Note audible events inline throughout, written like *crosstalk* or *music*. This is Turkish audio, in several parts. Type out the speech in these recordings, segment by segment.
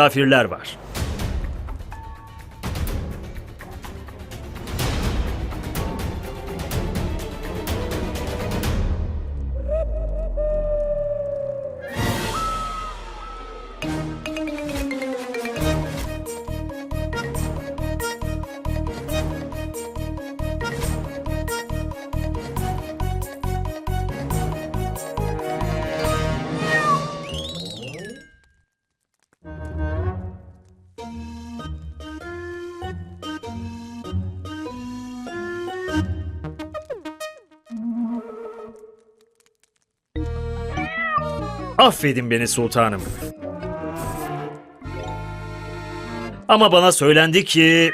misafirler var. Affedin beni sultanım. Ama bana söylendi ki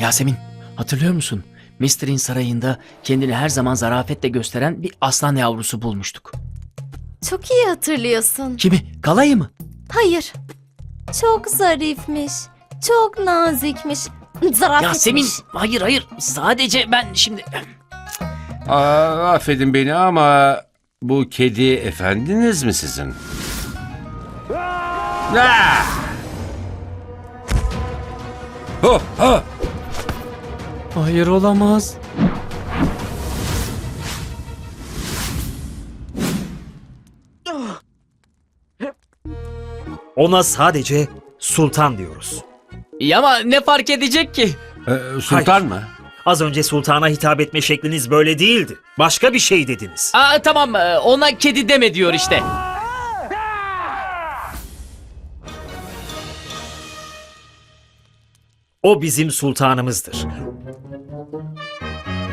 Yasemin, hatırlıyor musun? Mister'in sarayında kendini her zaman zarafetle gösteren bir aslan yavrusu bulmuştuk. Çok iyi hatırlıyorsun. Kimi? Kalayı mı? Hayır. Çok zarifmiş. Çok nazikmiş. Zarafetmiş. Yasemin, hayır hayır. Sadece ben şimdi... Aa, affedin beni ama bu kedi efendiniz mi sizin? Ah! Oh, oh! Hayır olamaz. ona sadece sultan diyoruz. İyi ama ne fark edecek ki? Ee, sultan Hayır. mı? Az önce sultana hitap etme şekliniz böyle değildi. Başka bir şey dediniz. Aa, tamam e, ona kedi deme diyor işte. O bizim sultanımızdır.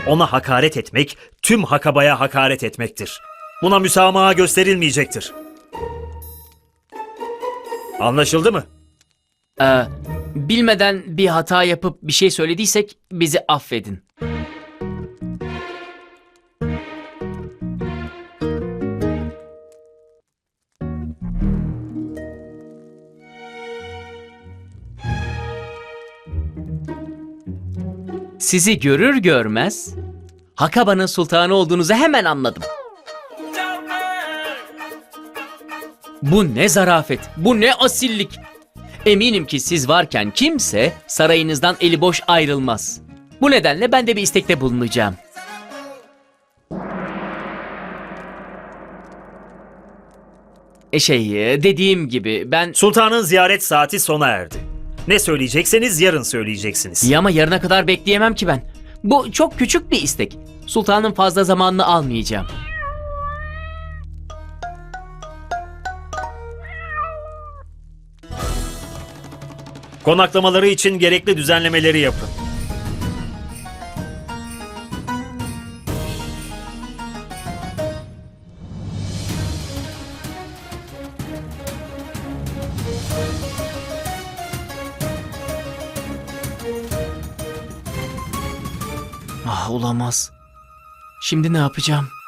Ona hakaret etmek tüm Hakaba'ya hakaret etmektir. Buna müsamaha gösterilmeyecektir. Anlaşıldı mı? Ee, bilmeden bir hata yapıp bir şey söylediysek bizi affedin. Sizi görür görmez Hakaba'nın sultanı olduğunuzu hemen anladım. Bu ne zarafet, bu ne asillik. Eminim ki siz varken kimse sarayınızdan eli boş ayrılmaz. Bu nedenle ben de bir istekte bulunacağım. E şey, e, dediğim gibi ben... Sultanın ziyaret saati sona erdi. Ne söyleyecekseniz yarın söyleyeceksiniz. İyi ama yarına kadar bekleyemem ki ben. Bu çok küçük bir istek. Sultanın fazla zamanını almayacağım. Konaklamaları için gerekli düzenlemeleri yapın. Ah olamaz. Şimdi ne yapacağım?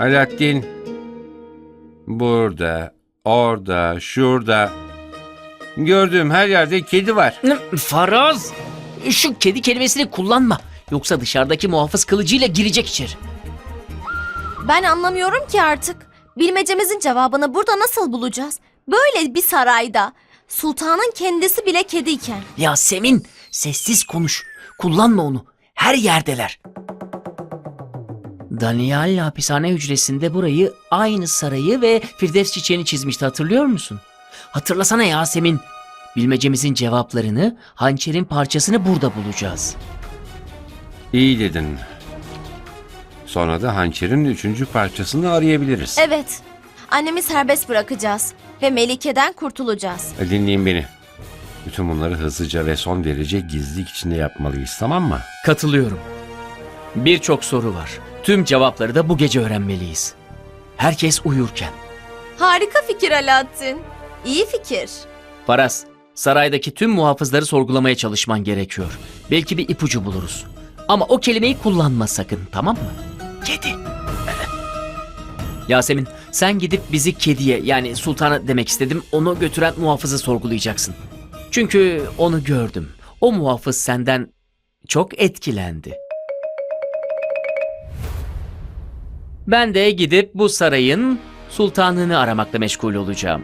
Alaaddin. Burada, orada, şurada. Gördüğüm her yerde kedi var. Faraz! Şu kedi kelimesini kullanma. Yoksa dışarıdaki muhafız kılıcıyla girecek içeri. Ben anlamıyorum ki artık. Bilmecemizin cevabını burada nasıl bulacağız? Böyle bir sarayda. Sultanın kendisi bile kediyken. Yasemin sessiz konuş. Kullanma onu. Her yerdeler. Daniel hapishane hücresinde burayı, aynı sarayı ve Firdevs çiçeğini çizmişti hatırlıyor musun? Hatırlasana Yasemin. Bilmecemizin cevaplarını, hançerin parçasını burada bulacağız. İyi dedin. Sonra da hançerin üçüncü parçasını arayabiliriz. Evet. Annemi serbest bırakacağız. Ve Melike'den kurtulacağız. Dinleyin beni. Bütün bunları hızlıca ve son derece gizlilik içinde yapmalıyız tamam mı? Katılıyorum. Birçok soru var. Tüm cevapları da bu gece öğrenmeliyiz. Herkes uyurken. Harika fikir Alaaddin. İyi fikir. Faraz, Saraydaki tüm muhafızları sorgulamaya çalışman gerekiyor. Belki bir ipucu buluruz. Ama o kelimeyi kullanma sakın, tamam mı? Kedi. *laughs* Yasemin, sen gidip bizi kediye yani sultana demek istedim onu götüren muhafızı sorgulayacaksın. Çünkü onu gördüm. O muhafız senden çok etkilendi. Ben de gidip bu sarayın sultanını aramakla meşgul olacağım.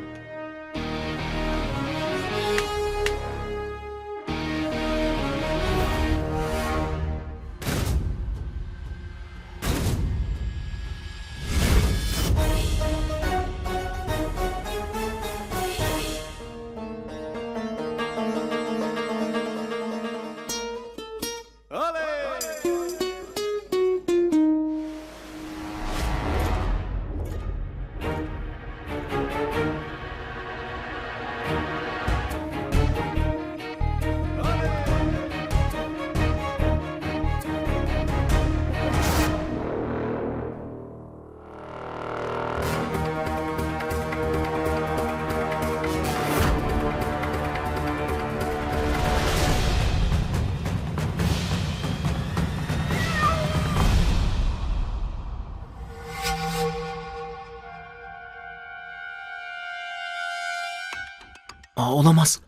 Aa, olamaz.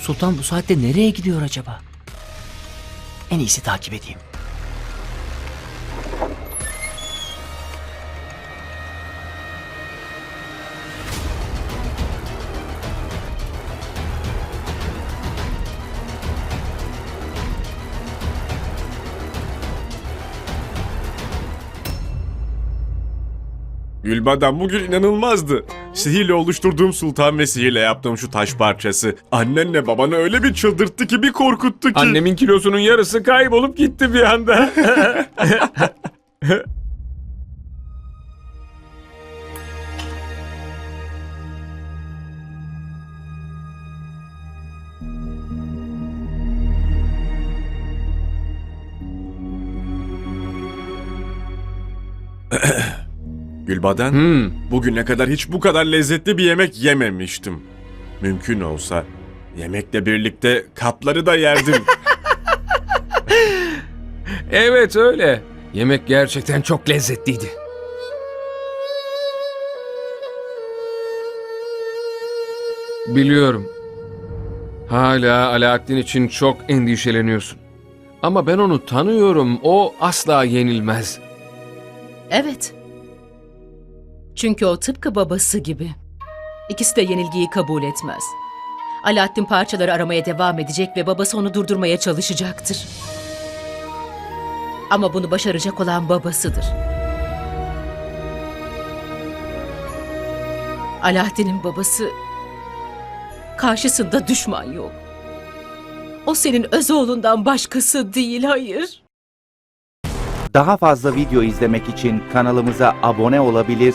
Sultan bu saatte nereye gidiyor acaba? En iyisi takip edeyim. Gülbadan bugün inanılmazdı. Sihirle oluşturduğum sultan ve sihirle yaptığım şu taş parçası. Annenle babanı öyle bir çıldırttı ki bir korkuttu ki. Annemin kilosunun yarısı kaybolup gitti bir anda. *laughs* Gülbadan, Hmm. bugüne kadar hiç bu kadar lezzetli bir yemek yememiştim. Mümkün olsa yemekle birlikte kapları da yerdim. *laughs* Evet öyle. Yemek gerçekten çok lezzetliydi. Biliyorum. Hala Alaaddin için çok endişeleniyorsun. Ama ben onu tanıyorum. O asla yenilmez. Evet. Çünkü o tıpkı babası gibi. İkisi de yenilgiyi kabul etmez. Alaaddin parçaları aramaya devam edecek ve babası onu durdurmaya çalışacaktır. Ama bunu başaracak olan babasıdır. Alaaddin'in babası karşısında düşman yok. O senin öz oğlundan başkası değil, hayır. Daha fazla video izlemek için kanalımıza abone olabilir,